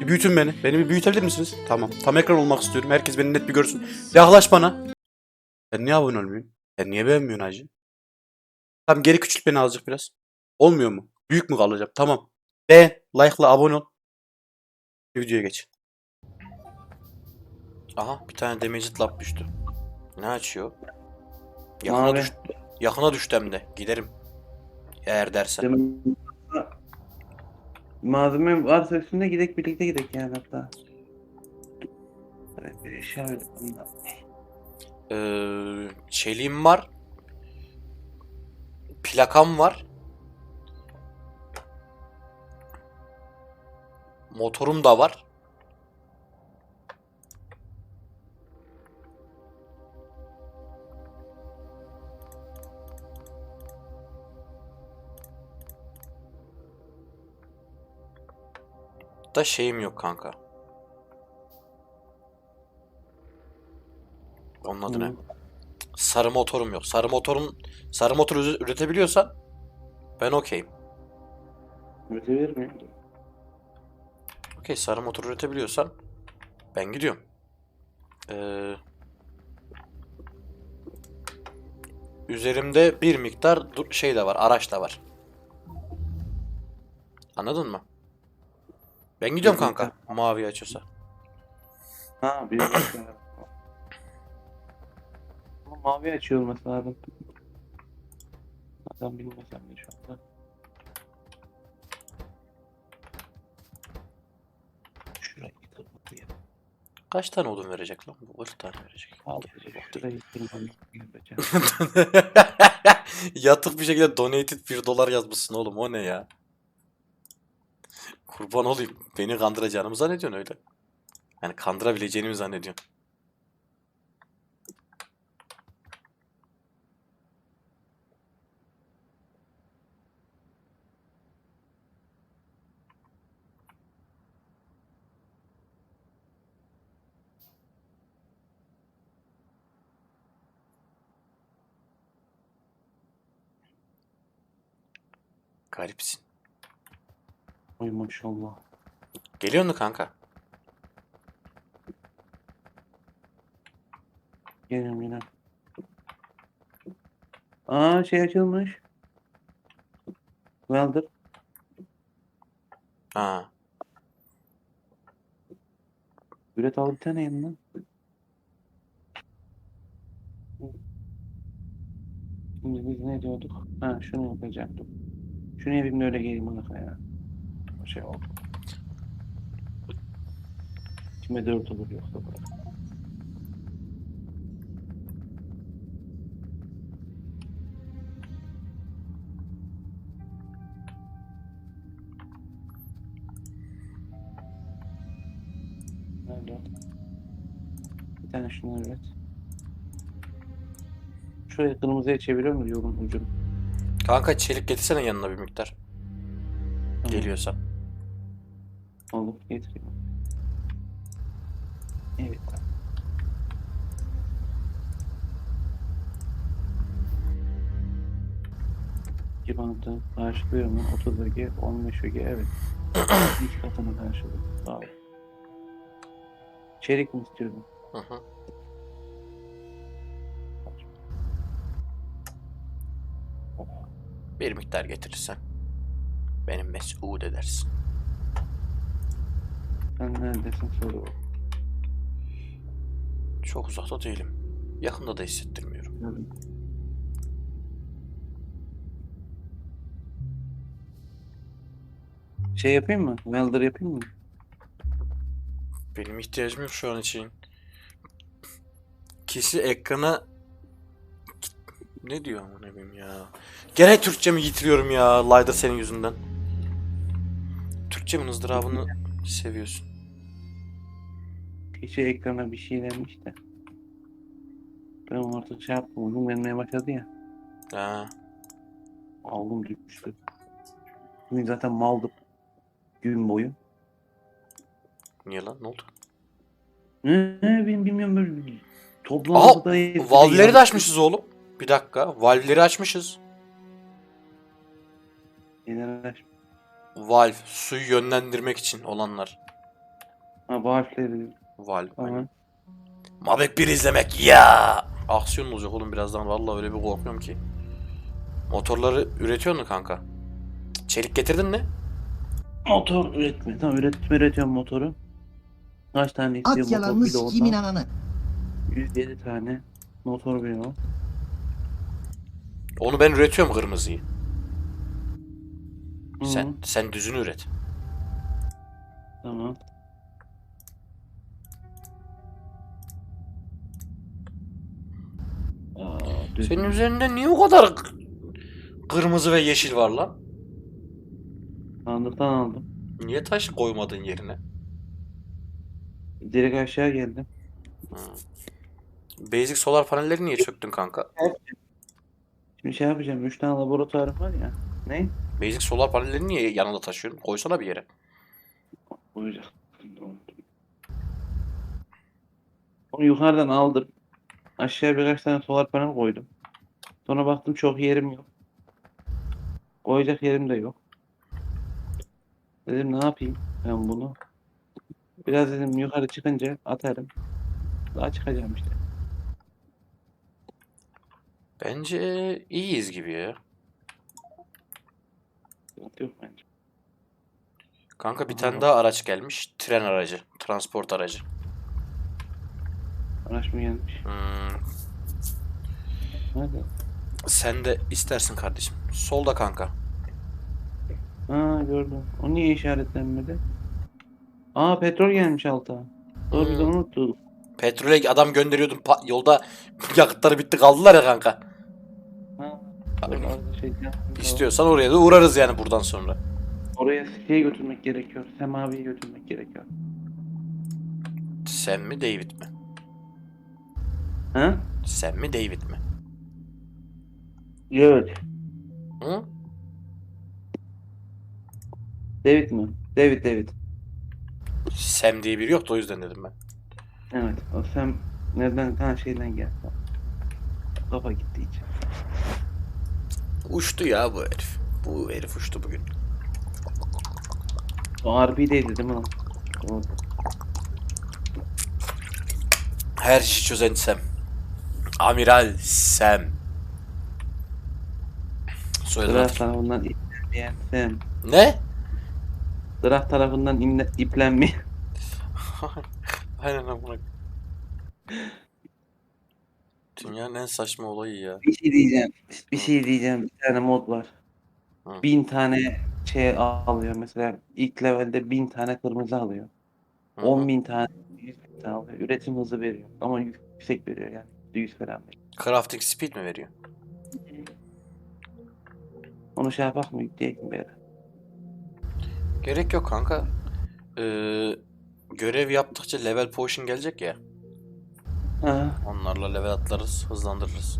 Bir büyütün beni. Beni bir büyütebilir misiniz? Tamam. Tam ekran olmak istiyorum. Herkes beni net bir görsün. Yaklaş bana. Sen niye abone olmuyorsun? Sen niye beğenmiyorsun hacı? Tamam geri küçült beni azıcık biraz. Olmuyor mu? Büyük mü kalacağım? Tamam. Beğen, like'la abone ol. Videoya geç. Aha bir tane Damaged Lab düştü. Ne açıyor? Yakına Mavi. düştü. Yakına düştü hem de. Giderim. Eğer dersen. Demin- Malzeme varsa üstünde gidek birlikte gidek yani hatta. Evet, şöyle. Ee, çeliğim var. Plakam var. Motorum da var. Da şeyim yok kanka. Onun adı ne? Sarı motorum yok. Sarı motorun sarı motor üretebiliyorsan ben okeyim. Üretebilir miyim? Okey sarı motor üretebiliyorsan ben gidiyorum. Ee, üzerimde bir miktar şey de var, araç da var. Anladın mı? Ben gidiyorum kanka. Mavi açıyorsa. Ha bir dakika. Ama mavi açıyor olması lazım. Adam bilmesem de şu anda. Şurayı kapatayım. Kaç tane odun verecek lan? Bu 40 tane verecek. Al. Gel, bak. Şurayı kırmam. Yatık bir şekilde donated 1 dolar yazmışsın oğlum o ne ya? Kurban olayım. Beni kandıracağını mı zannediyorsun öyle? Yani kandırabileceğini mi zannediyorsun? Garipsin. Oy maşallah. Geliyor mu kanka? Geliyorum yine. Aa şey açılmış. Welder. Ha. Üret al bir tane yanına. Şimdi biz ne diyorduk? Ha şunu yapacaktım. Şunu yapayım da öyle geleyim ona ya. Şey oldu. İçime dört olur yoksa böyle. Nerede? Bir tane şunu üret. Şuraya kırmızıya çeviriyor mu yolun ucunu? Kanka çelik getirsene yanına bir miktar. Geliyorsa. Olur getireyim. Evet. İki bantı karşılıyor mu? 30 öge, 15 öge evet. İlk katını karşılıyor. Sağ ol. Çelik mi istiyordun? Hı hı. Bir miktar getirirsen benim mesut edersin. Sen neredesin soru. Çok uzakta değilim. Yakında da hissettirmiyorum. Şey yapayım mı? Welder yapayım mı? Benim ihtiyacım yok şu an için. Kişi ekrana ne diyor ne bileyim ya. Gene Türkçemi yitiriyorum ya Layda senin yüzünden. Türkçemin ızdırabını seviyorsun. Kişi ekrana bir şey demiş de. Ben artık şey yaptım. Uygun gelmeye başladı ya. Ha. Aldım düştü. Bugün zaten maldım. Gün boyu. Niye lan ne oldu? Ne, ben bilmiyorum böyle bir toplantıda valvleri de açmışız oğlum. Bir dakika. Valvleri açmışız. Neler aç- Valve suyu yönlendirmek için olanlar. Ha bu harfleri. Valve. Tamam. aynen. Mabek 1 izlemek ya. Aksiyon olacak oğlum birazdan vallahi öyle bir korkuyorum ki. Motorları üretiyor mu kanka? Çelik getirdin mi? Motor üretme. Tamam üretme üretiyorum motoru. Kaç tane istiyor At motor yalanını bir de sikimin oradan. ananı. 107 tane motor bloğu. Onu ben üretiyorum kırmızıyı. Hı, Sen sen düzünü üret. Tamam. Aa, düz- Senin üzerinde niye o kadar k- kırmızı ve yeşil var lan? Sandıktan aldım. Niye taş koymadın yerine? Direkt aşağı geldim. Basic solar panelleri niye çöktün kanka? Şimdi şey yapacağım. 3 tane laboratuvarım var ya. Ne? Basic solar panelleri niye yanında taşıyorsun? Koysana bir yere. Uyuyacak. Onu yukarıdan aldım. Aşağıya birkaç tane solar panel koydum. Sonra baktım çok yerim yok. Koyacak yerim de yok. Dedim ne yapayım ben bunu. Biraz dedim yukarı çıkınca atarım. Daha çıkacağım işte. Bence iyiyiz gibi ya. Sıkıntı Yok bence. Kanka bir tane daha araç gelmiş. Tren aracı. Transport aracı. Araç mı gelmiş? Hmm, Nerede? sen de istersin kardeşim. Solda kanka. Aa gördüm. O niye işaretlenmedi? Aa petrol gelmiş alta. Doğru biz Hmm. onu unuttuk. Petrole adam gönderiyordum. Pa- yolda yakıtları bitti kaldılar ya kanka. Abi, orada şey- İstiyorsan oraya da uğrarız yani buradan sonra. Oraya şey götürmek gerekiyor. Semavi'yi götürmek gerekiyor. Sen mi David mi? Ha? Sen mi David mi? Evet. Hı? David mi? David David. Sam diye biri yoktu o yüzden dedim ben. Evet. O sen nereden ha şeyden gel. Kafa gitti hiç. Uçtu ya bu herif. Bu herif uçtu bugün. O RB'deydi değil mi? Doğru. Her işi çözen Sam. Amiral Sam. Irak hatırla- tarafından iplenmeyen Sam. Ne? Irak tarafından imle, iplenme. Aynen amına. Dünyanın en saçma olayı ya. Bir şey diyeceğim. Bir şey diyeceğim. Bir tane mod var. Hı. Bin tane şey alıyor. Mesela ilk levelde bin tane kırmızı alıyor. Hı hı. 10 bin tane, 100 bin tane alıyor. Üretim hızı veriyor. Ama yüksek veriyor yani. 100 falan veriyor. Crafting speed mi veriyor? Onu şey yapak mı yükleyek bir? Gerek yok kanka. Ee, görev yaptıkça level potion gelecek ya. Ha, Onlarla level atlarız, hızlandırırız.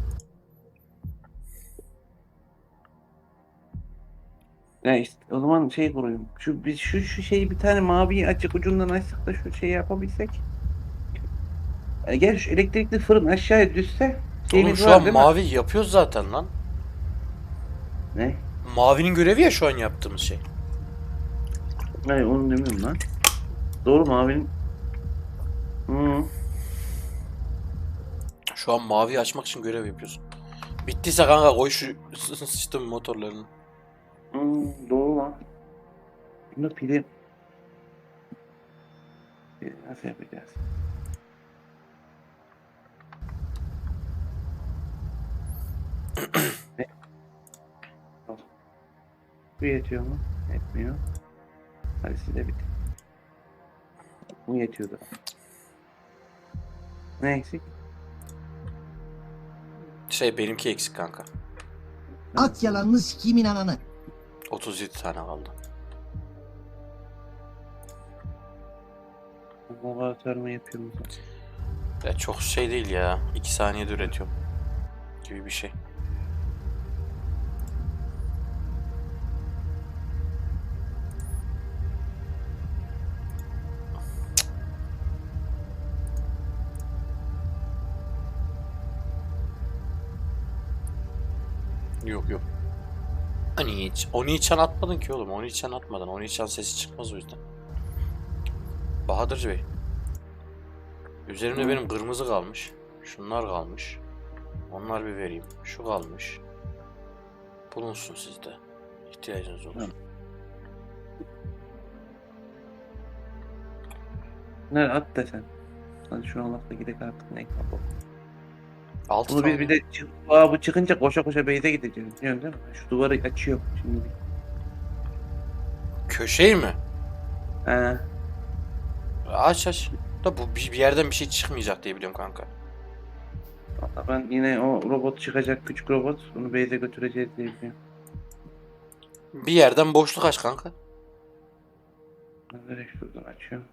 ne işte o zaman şey kurayım. Şu biz şu şu şeyi bir tane maviyi açık ucundan açsak da şu şeyi yapabilsek. E, gel şu elektrikli fırın aşağıya düşse Oğlum şeyimiz şu var an değil mi? mavi yapıyoruz zaten lan. Ne? Mavinin görevi ya şu an yaptığımız şey. Hayır onu demiyorum lan. Doğru mavinin. Hı. Şu an mavi açmak için görev yapıyorsun. Bittiyse kanka koy şu sistem motorlarını. Hı, doğru lan. Bunu pili nasıl yapacağız? Ne? Bu yetiyor mu? Yetmiyor. Hadi size bit. Bu yetiyordu. Ne eksik? Şey benimki eksik kanka. At yalanını sikimin ananı. 37 tane kaldı. Laboratuvarımı yapıyorum. Ya çok şey değil ya. 2 saniyede üretiyorum. Gibi bir şey. Hiç, onu hiç an atmadın ki oğlum. Onu hiç an atmadın. Onu hiç an sesi çıkmaz o yüzden. Bahadırcı Bey. Üzerimde benim kırmızı kalmış. Şunlar kalmış. Onlar bir vereyim. Şu kalmış. Bulunsun sizde. İhtiyacınız olur. Hı. Ne at desen. Hadi şunu Allah'ta gidelim artık ne kapı. Altı Bunu tane. bir, de çık, Aa, bu çıkınca koşa koşa beyze gideceğiz. Biliyorsun değil mi? Şu duvarı açıyor şimdi. Köşeyi mi? He. Aç aç. Da bu bir bir yerden bir şey çıkmayacak diye biliyorum kanka. Valla ben yine o robot çıkacak küçük robot. Bunu beyze götüreceğiz diye biliyorum. Bir yerden boşluk aç kanka. Ben direkt şuradan açıyorum.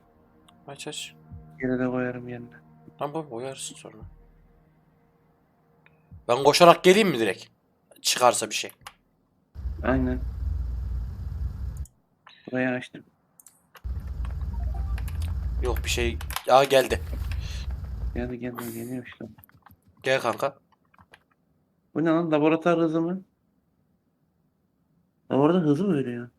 Aç aç. Yere de koyarım yerine. Tamam boyarsın sonra. Ben koşarak geleyim mi direkt? Çıkarsa bir şey. Aynen. Burayı açtım. Yok bir şey. Ya geldi. Geldi geldi geliyor işte. Gel kanka. Bu ne lan? Laboratuvar hızı mı? Laboratuvar hızı mı veriyor?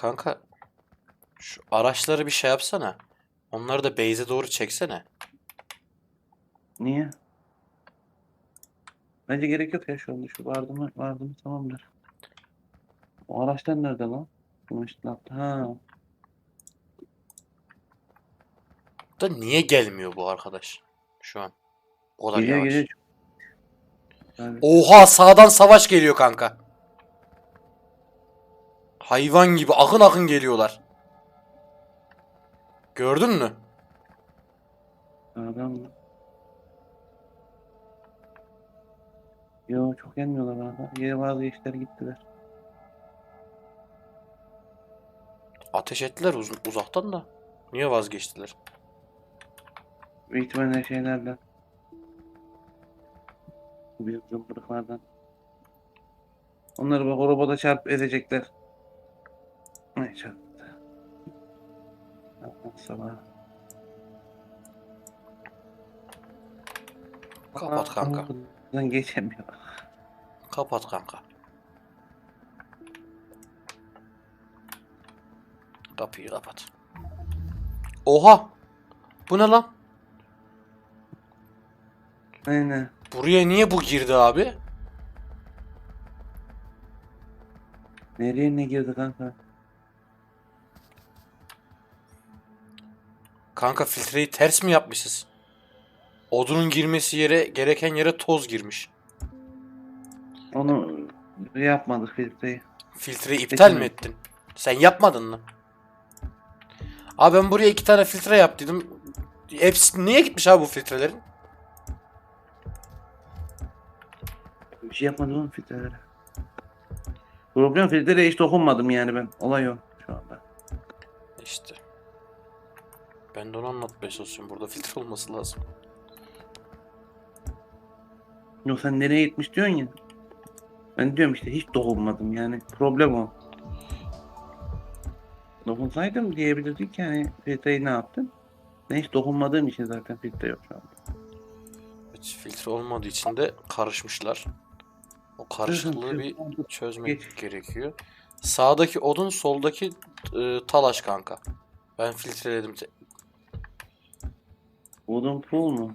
Kanka. Şu araçları bir şey yapsana. Onları da base'e doğru çeksene. Niye? Bence gerek yok ya şu anda. Şu vardı mı? Vardı mı? Tamamdır. O araçlar nerede lan? Yaptı? Ha. Da niye gelmiyor bu arkadaş? Şu an. O kadar Geliyor yavaş. geliyor. Oha sağdan savaş geliyor kanka. Hayvan gibi akın akın geliyorlar. Gördün mü? Adam mı? Yo çok gelmiyorlar abi. Yere vazgeçtiler gittiler. Ateş ettiler uzun, uzaktan da. Niye vazgeçtiler? Büyük ihtimalle şeylerden. Bu büyük zımbırıklardan. Onları bak o robota çarp edecekler. Ne? Allah sabah. Kapat kanka. Buradan geçemiyor. Kapat kanka. Kapıyı kapat. Oha! Bu ne lan? Aynen. Buraya niye bu girdi abi? Nereye ne girdi kanka? Kanka filtreyi ters mi yapmışız? Odunun girmesi yere gereken yere toz girmiş. Onu yapmadık filtreyi. Filtreyi iptal mi Peki. ettin? Sen yapmadın mı? Abi ben buraya iki tane filtre yap dedim. Hepsi niye gitmiş abi bu filtrelerin? Bir şey yapmadım oğlum filtrelere. Problem filtreye hiç dokunmadım yani ben. Olay o şu anda. İşte. Ben de onu anlatmaya çalışıyorum. Burada filtre olması lazım. Yok sen nereye gitmiş diyorsun ya. Ben diyorum işte hiç dokunmadım yani. Problem o. Dokunsaydım diyebilirdik ki hani filtreyi ne yaptın? Ben hiç dokunmadığım için zaten filtre yok şu anda. Evet, filtre olmadığı için de karışmışlar. O karışıklığı bir çözmek Geç. gerekiyor. Sağdaki odun, soldaki e, talaş kanka. Ben filtreledim. Wooden pool mu?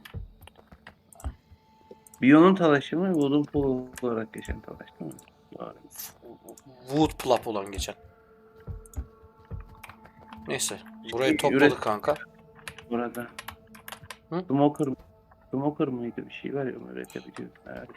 Biyonun talaşı mı? Wooden pool olarak geçen talaş değil mi? Doğru. Wood plap olan geçen. Neyse. Burayı topladık üret- kanka. Burada. Hı? Smoker? Smoker mıydı bir şey var ya üretebiliyoruz. Evet.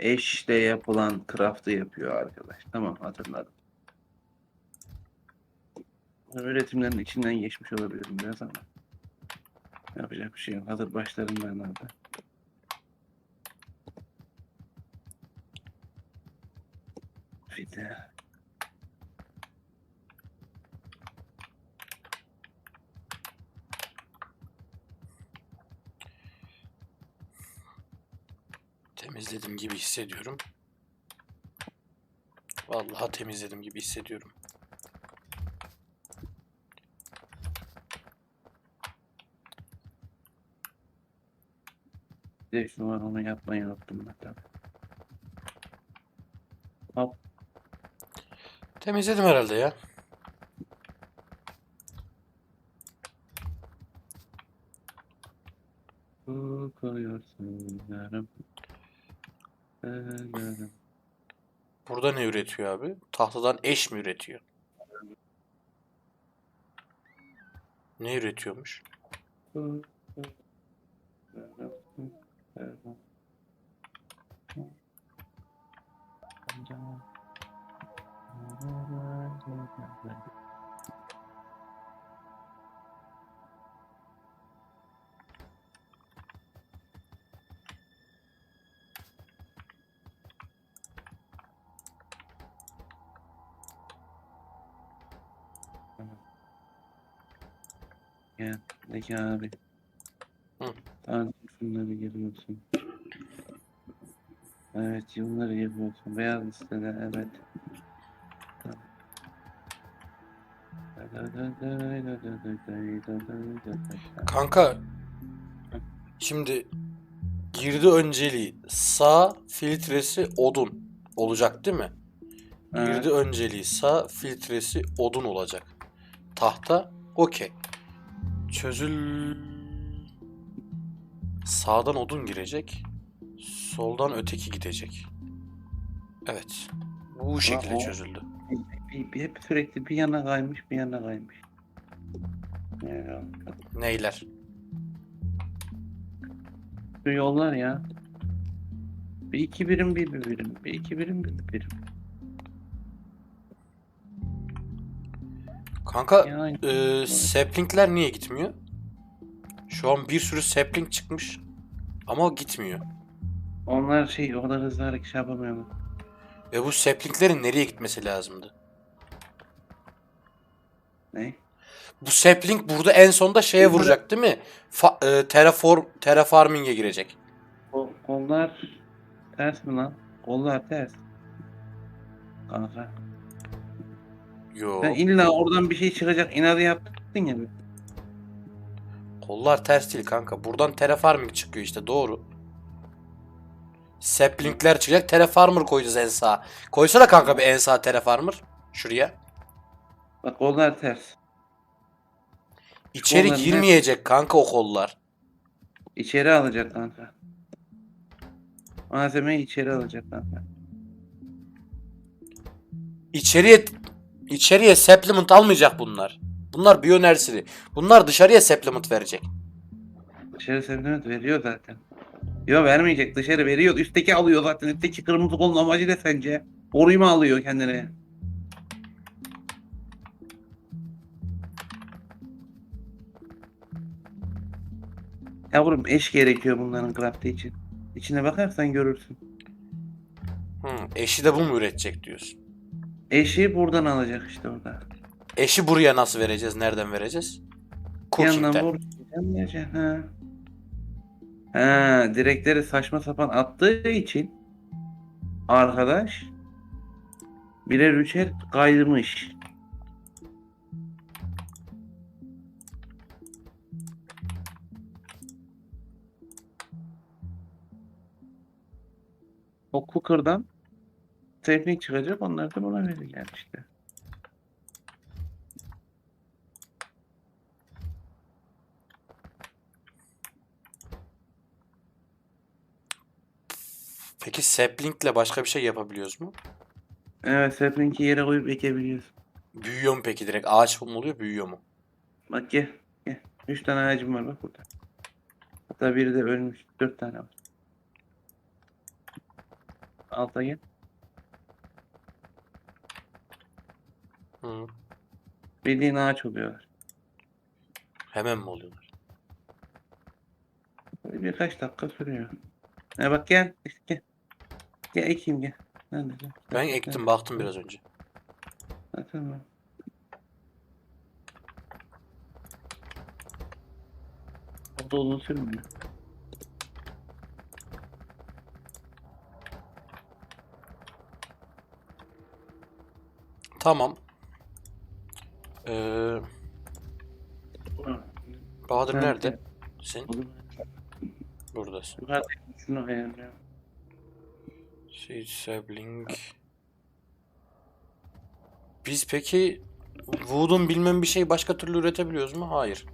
Eşle yapılan craft'ı yapıyor arkadaş. Tamam hatırladım. Üretimlerin içinden geçmiş olabilirim biraz ama. Yapacak bir şey yok. Hazır başlarım ben abi. Fide. Temizledim gibi hissediyorum. Vallahi temizledim gibi hissediyorum. Bir de şu var onu yapmayı unuttum tabii. Hop. Temizledim herhalde ya. Burada ne üretiyor abi? Tahtadan eş mi üretiyor? Ne üretiyormuş? Peki abi. Hı. Tamam, şunları giriyorsun. Evet, bunları yapıyorsun. Beyaz listede, evet. Kanka şimdi girdi önceliği sağ filtresi odun olacak değil mi? Evet. Girdi önceliği sağ filtresi odun olacak. Tahta okey. Çözül sağdan odun girecek. Soldan öteki gidecek. Evet. Bu şekilde o- çözüldü. Bir, bir, hep sürekli bir yana kaymış, bir yana kaymış. Ya, Neyler? Şu yollar ya. Bir iki birim bir bir birim. Bir iki birim bir bir birim. Kanka Yani Ee, saplingler niye gitmiyor? Şu an bir sürü sapling çıkmış ama gitmiyor. onlar şey o kadar hızlı hareket şey yapamıyorlar. Ve bu saplinglerin nereye gitmesi lazımdı? Ne? Bu sapling burada en sonda şeye Burada- vuracak değil mi? Fa- e, terraform terraforming'e girecek. O, kollar ters mi lan? Kollar ters. Kanka. Yo. Sen illa oradan bir şey çıkacak inadı yaptın ya. Kollar ters değil kanka. Buradan terraforming çıkıyor işte doğru. Saplingler çıkacak. Terraformer koyacağız en sağa. Koysana kanka bir en sağ terraformer. Şuraya. Bak kollar ters. İçeri Kollar girmeyecek kanka o kollar. İçeri alacak kanka. Malzemeyi içeri alacak kanka. İçeriye içeriye supplement almayacak bunlar. Bunlar biyonersiri. Bunlar dışarıya supplement verecek. Dışarı sentiment veriyor zaten. Yo vermeyecek dışarı veriyor. Üstteki alıyor zaten. Üstteki kırmızı kolun amacı ne sence? Oruyu mu alıyor kendine? Yavrum eş gerekiyor bunların craftı için. İçine bakarsan görürsün. Hı, eşi de bu mu üretecek diyorsun. Eşi buradan alacak işte orada. Eşi buraya nasıl vereceğiz? Nereden vereceğiz? Yandan Cooking'den. vur. Yanlayacak, Ha. Ha, direkleri saçma sapan attığı için arkadaş birer üçer kaymış. O cooker'dan teknik çıkacak onlar da buna verirler işte. Peki sapling'le başka bir şey yapabiliyoruz mu? Evet sapling'i yere koyup ekebiliyorsun. Büyüyor mu peki direkt? Ağaç mı oluyor, büyüyor mu? Bak gel. Gel. Üç tane ağacım var bak burada. Hatta biri de ölmüş. Dört tane var. Alta gel. Hı. Bildiğin ağaç oluyorlar. Hemen mi oluyorlar? Birkaç dakika sürüyor. Ha bak gel. gel. Gel ekeyim gel. Nerede? Ben ektim baktım biraz önce. Ha, tamam. Burada uzun sürmüyor. Tamam. Ee, Bahadır Ben- nerede? Sen buradasın. Yukarıda şunu ayarlıyorum. Şey, Sibling. Biz peki Wood'un bilmem bir şey başka türlü üretebiliyoruz mu? Hayır.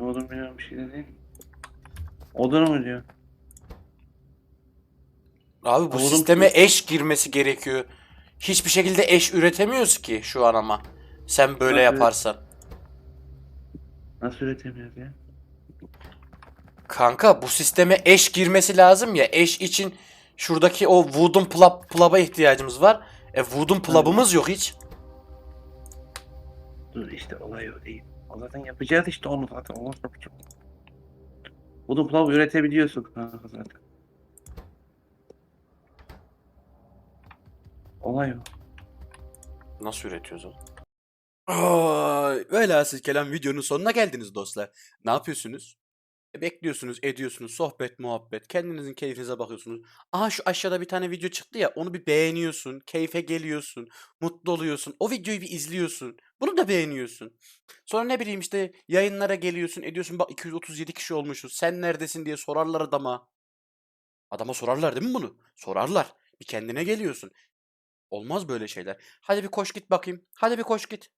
Olur bilmiyorum bir şey de değil. Odun mu diyor? Abi bu Wood'un- sisteme eş girmesi gerekiyor. Hiçbir şekilde eş üretemiyoruz ki şu an ama. Sen böyle Nasıl? yaparsan. Nasıl üretemiyoruz ya? Kanka bu sisteme eş girmesi lazım ya. Eş için şuradaki o Wood'un plug, plug'a ihtiyacımız var. E Wood'un plug'ımız yok hiç. Dur işte olay o değil. O zaten yapacağız işte onu zaten. Onu yapacağım. Odun pilav üretebiliyorsun kanka zaten. Olay o. Nasıl üretiyoruz o? Ay, velhasıl kelam videonun sonuna geldiniz dostlar. Ne yapıyorsunuz? E, bekliyorsunuz, ediyorsunuz, sohbet, muhabbet, kendinizin keyfinize bakıyorsunuz. Aha şu aşağıda bir tane video çıktı ya, onu bir beğeniyorsun, keyfe geliyorsun, mutlu oluyorsun, o videoyu bir izliyorsun, bunu da beğeniyorsun. Sonra ne bileyim işte yayınlara geliyorsun, ediyorsun bak 237 kişi olmuşuz, sen neredesin diye sorarlar adama. Adama sorarlar değil mi bunu? Sorarlar. Bir kendine geliyorsun. Olmaz böyle şeyler. Hadi bir koş git bakayım. Hadi bir koş git.